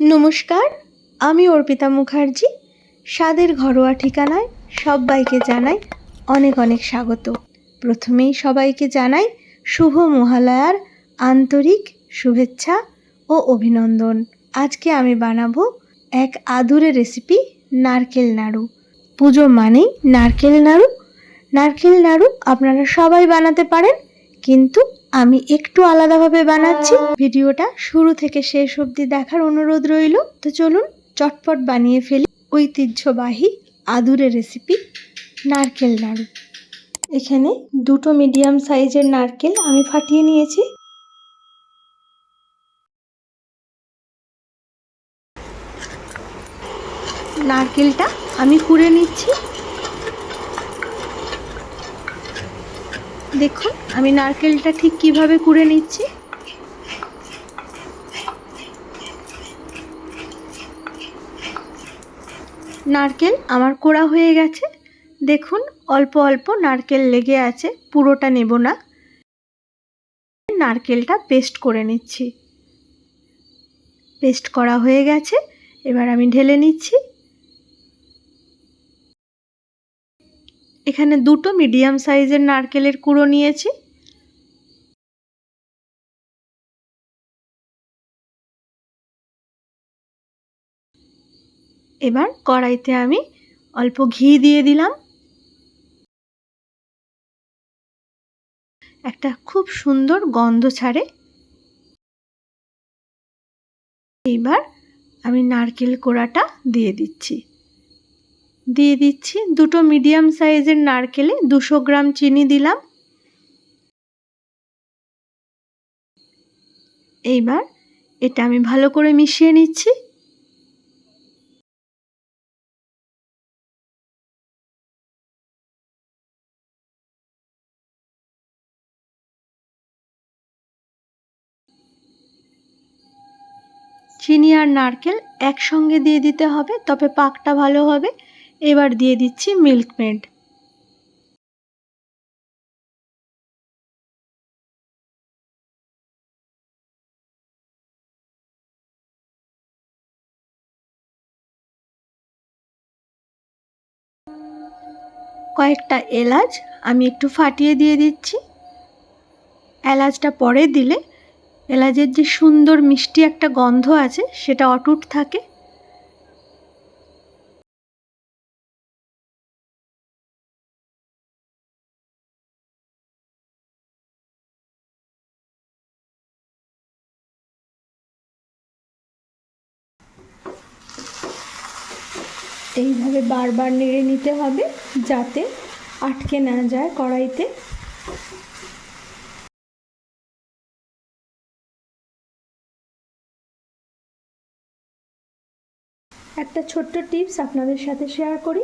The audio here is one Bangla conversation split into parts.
নমস্কার, আমি অর্পিতা মুখার্জি, স্বাদের ঘরোয়া ঠিকানায় সবাইকে জানাই অনেক অনেক স্বাগত। প্রথমেই সবাইকে জানাই শুভ মহালয়ার আন্তরিক শুভেচ্ছা ও অভিনন্দন। আজকে আমি বানাবো এক আদুরে রেসিপি নারকেল নাড়ু। পুজো মানেই নারকেল নাড়ু। নারকেল নাড়ু আপনারা সবাই বানাতে পারেন কিন্তু আমি একটু আলাদাভাবে বানাচ্ছি। ভিডিওটা শুরু থেকে শেষ অবধি দেখার অনুরোধ রইল। তো চলুন চটপট বানিয়ে ফেলি ঐতিহ্যবাহী আদুরে রেসিপি নারকেল নাড়ু। এখানে দুটো মিডিয়াম সাইজের নারকেল আমি ফাটিয়ে নিয়েছি। নারকেলটা আমি কুড়ে নিচ্ছি। দেখুন, আমি নারকেলটা ঠিক কীভাবে কুড়ে নিচ্ছি। নারকেল আমার কোড়া হয়ে গেছে। দেখুন, অল্প অল্প নারকেল লেগে আছে, পুরোটা নেব না। নারকেলটা পেস্ট করে নিচ্ছি। পেস্ট করা হয়ে গেছে, এবার আমি ঢেলে নিচ্ছি। এখানে দুটো মিডিয়াম সাইজের নারকেলের কুড়ো নিয়েছি। এবার কড়াইতে আমি অল্প ঘি দিয়ে দিলাম। একটা খুব সুন্দর গন্ধ ছাড়ে। এইবার আমি নারকেল কোড়াটা দিয়ে দিচ্ছি। দিয়ে দিচ্ছি দুটো মিডিয়াম সাইজের নারকেলে দুশো গ্রাম চিনি দিলাম। এইবার এটা আমি ভালো করে মিশিয়ে নিচ্ছি। চিনি আর নারকেল একসঙ্গে দিয়ে দিতে হবে, তবে পাকটা ভালো হবে। এবার দিয়ে দিচ্ছি মিল্ক মেড। কয়েকটা এলাচ আমি একটু ফাটিয়ে দিয়ে দিচ্ছি। এলাচটা পরে দিলে এলাচের যে সুন্দর মিষ্টি একটা গন্ধ আছে সেটা অটুট থাকে। এইভাবে বারবার নেড়ে নিতে হবে যাতে আটকে না যায় কড়াইতে। একটা ছোট্ট টিপস আপনাদের সাথে শেয়ার করি।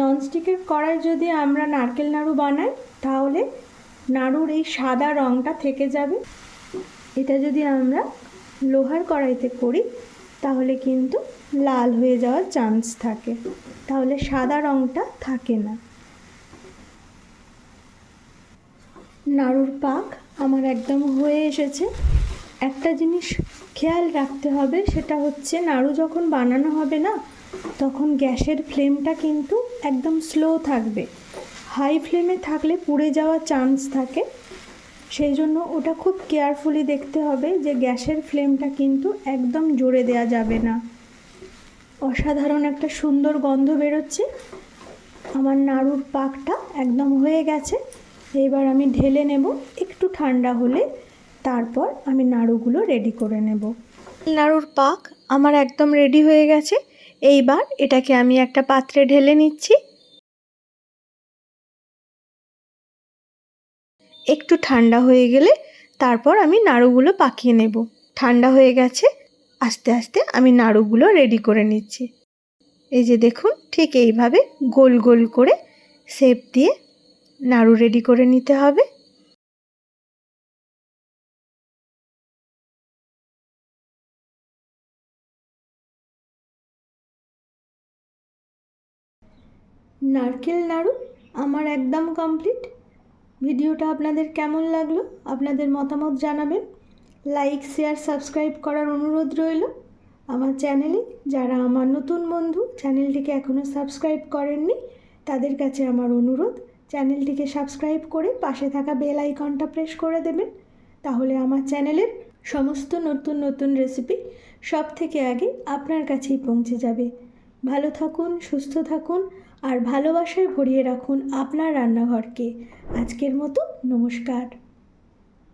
ননস্টিকের কড়াই যদি আমরা নারকেল নাড়ু বানাই, তাহলে নাড়ুর এই সাদা রঙটা থেকে যাবে। এটা যদি আমরা লোহার কড়াইতে করি তাহলে কিন্তু লাল হয়ে যাওয়ার চান্স থাকে। তাহলে সাদা রঙটা থাকে না। নাড়ুর পাক আমার একদম হয়ে এসেছে। একটা জিনিস খেয়াল রাখতে হবে, সেটা হচ্ছে নাড়ু যখন বানানো হবে না, তখন গ্যাসের ফ্লেমটা কিন্তু একদম স্লো থাকবে। হাই ফ্লেমে থাকলে পুড়ে যাওয়ার চান্স থাকে। সেই জন্য ওটা খুব কেয়ারফুলি দেখতে হবে যে গ্যাসের ফ্লেমটা কিন্তু একদম জোরে দেওয়া যাবে না। অসাধারণ একটা সুন্দর গন্ধ বেরোচ্ছে। আমার নাড়ুর পাকটা একদম হয়ে গেছে। এবার আমি ঢেলে নেব একটু ঠান্ডা হলে, তারপর আমি নাড়ুগুলো রেডি করে নেব। নাড়ুর পাক আমার একদম রেডি হয়ে গেছে। এইবার এটাকে আমি একটা পাত্রে ঢেলে নিচ্ছি। একটু ঠান্ডা হয়ে গেলে তারপর আমি নাড়ুগুলো পাকিয়ে নেব। ঠান্ডা হয়ে গেছে, আস্তে আস্তে আমি নাড়ুগুলো রেডি করে নিচ্ছি। এই যে দেখুন, ঠিক এইভাবে গোল গোল করে শেপ দিয়ে নাড়ু রেডি করে নিতে হবে। নারকেল নাড়ু আমার একদম কমপ্লিট ভিডিওটা আপনাদের কেমন লাগল আপনাদের মতামত জানাবেন। লাইক, শেয়ার, সাবস্ক্রাইব করার অনুরোধ রইল। আমার চ্যানেলে যারা আমার নতুন বন্ধু চ্যানেলটিকে এখনও সাবস্ক্রাইব করেননি, তাদের কাছে আমার অনুরোধ, চ্যানেলটিকে সাবস্ক্রাইব করে পাশে থাকা বেল আইকনটা প্রেস করে দেবেন। তাহলে আমার চ্যানেলের সমস্ত নতুন নতুন রেসিপি সব থেকে আগে আপনার কাছেই পৌঁছে যাবে। ভালো থাকুন, সুস্থ থাকুন আর ভালোবাসায় ভরিয়ে রাখুন আপনার রান্নাঘরকে। আজকের মতো নমস্কার।